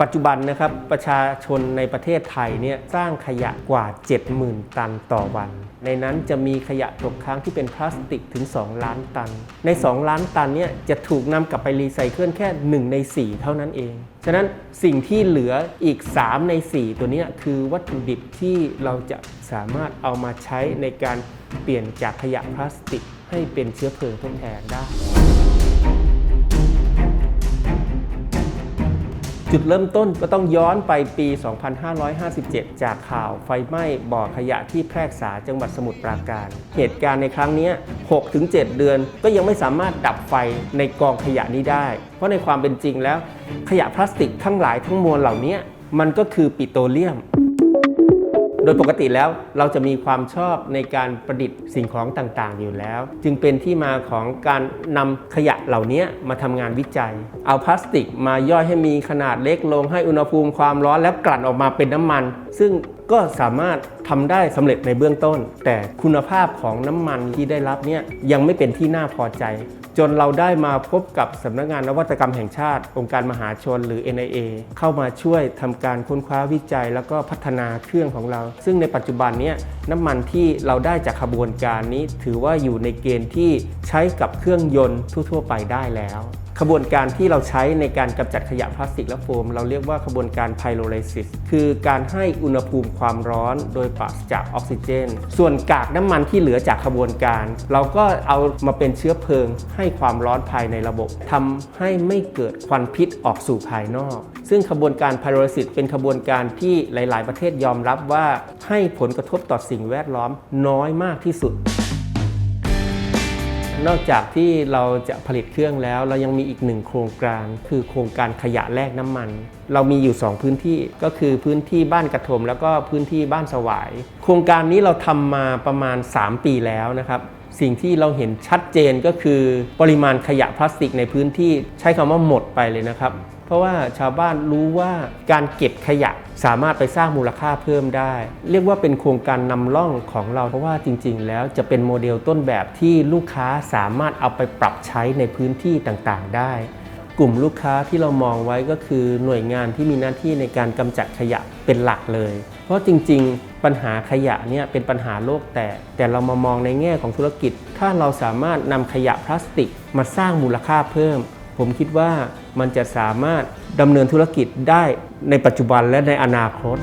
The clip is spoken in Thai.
ปัจจุบันนะครับประชาชนในประเทศไทยเนี่ยสร้างขยะกว่า 70,000 ตันต่อวัน ในนั้นจะมีขยะตกค้างที่เป็นพลาสติกถึง 2 ล้านตัน ใน 2 ล้านตันเนี่ยจะถูกนำกลับไปรีไซเคิลแค่ 1 ใน 4 เท่านั้นเอง ฉะนั้นสิ่งที่เหลืออีก 3 ใน 4 ตัวนี้คือวัตถุดิบที่เราจะสามารถเอามาใช้ในการเปลี่ยนจากขยะพลาสติกให้เป็นเชื้อเพลิงทดแทนได้ จุดเริ่มต้นก็ต้องย้อนไปปี 2557 จากข่าวไฟไหม้บ่อขยะที่แพรกษาจังหวัดสมุทรปราการ เหตุการณ์ในครั้งนี้ 6-7 เดือนก็ยังไม่สามารถดับไฟในกองขยะนี้ได้ เพราะในความเป็นจริงแล้ว ขยะพลาสติกทั้งหลายทั้งมวลเหล่านี้มันก็คือปิโตรเลียม โดยปกติแล้วเราจะมีความชอบในการประดิษฐ์สิ่งของต่างๆ อยู่แล้ว จึงเป็นที่มาของการนำขยะเหล่านี้มาทำงานวิจัย เอาพลาสติกมาย่อยให้มีขนาดเล็กลงให้อุณหภูมิความร้อนแล้วกลั่นออกมาเป็นน้ำมัน ซึ่งก็สามารถทำได้สำเร็จในเบื้องต้น แต่คุณภาพของน้ำมันที่ได้รับเนี่ยยังไม่เป็นที่น่าพอใจ จนเราได้มาพบกับสำนักงานนวัตกรรมแห่งชาติ องค์การมหาชนหรือ NIA เข้ามาช่วยทำการค้นคว้าวิจัย แล้วก็พัฒนาเครื่องของเรา ซึ่งในปัจจุบันนี้น้ำมันที่เราได้จากขบวนการนี้ ถือว่าอยู่ในเกณฑ์ที่ใช้กับเครื่องยนต์ทั่ว ๆ ไปได้แล้ว ขบวนการที่เราใช้ในการกำจัดขยะพลาสติกและโฟม เราเรียกว่าขบวนการไพโรไลซิสคือการให้อุณหภูมิความร้อนโดยปราศจากออกซิเจน ส่วนกากน้ำมันที่เหลือจากขบวนการ เราก็เอามาเป็นเชื้อเพลิง ให้ความร้อนภายในระบบทำให้ไม่เกิดควันพิษออกสู่ภายนอก ซึ่งขบวนการไพโรไลซิสเป็นขบวนการที่หลาย ๆ ประเทศยอมรับว่าให้ผลกระทบต่อสิ่งแวดล้อมน้อยมากที่สุด นอกจากที่เราจะผลิตเครื่องแล้ว เรายังมีอีกหนึ่งโครงการคือโครงการขยะแลกน้ำมัน เรามีอยู่ 2 พื้นที่ก็คือพื้นที่บ้านกระทมแล้วก็พื้นที่บ้านสวาย โครงการนี้เราทำมาประมาณ 3 ปีแล้วนะครับสิ่งที่เราเห็นชัดเจนก็คือปริมาณขยะพลาสติกในพื้นที่ใช้คำว่าหมดไปเลยนะครับ ราะว่าชาวบ้านรู้ว่าการเก็บขยะสามารถไปสร้างมูลค่าเพิ่มได้ เรียกว่าเป็นโครงการนำร่องของเรา เพราะว่าจริง ๆ แล้วจะเป็นโมเดลต้นแบบที่ลูกค้าสามารถเอาไปปรับใช้ในพื้นที่ต่าง ๆ ได้กลุ่มลูกค้าที่เรามองไว้ก็คือหน่วยงานที่มีหน้าที่ในการกำจัดขยะเป็นหลักเลย เพราะจริงๆ ปัญหาขยะเนี่ยเป็นปัญหาโลกแตกแต่เรามามองในแง่ของธุรกิจ ถ้าเราสามารถนำขยะพลาสติกมาสร้างมูลค่าเพิ่ม ผมคิดว่า มันจะสามารถดำเนินธุรกิจได้ในปัจจุบันและในอนาคต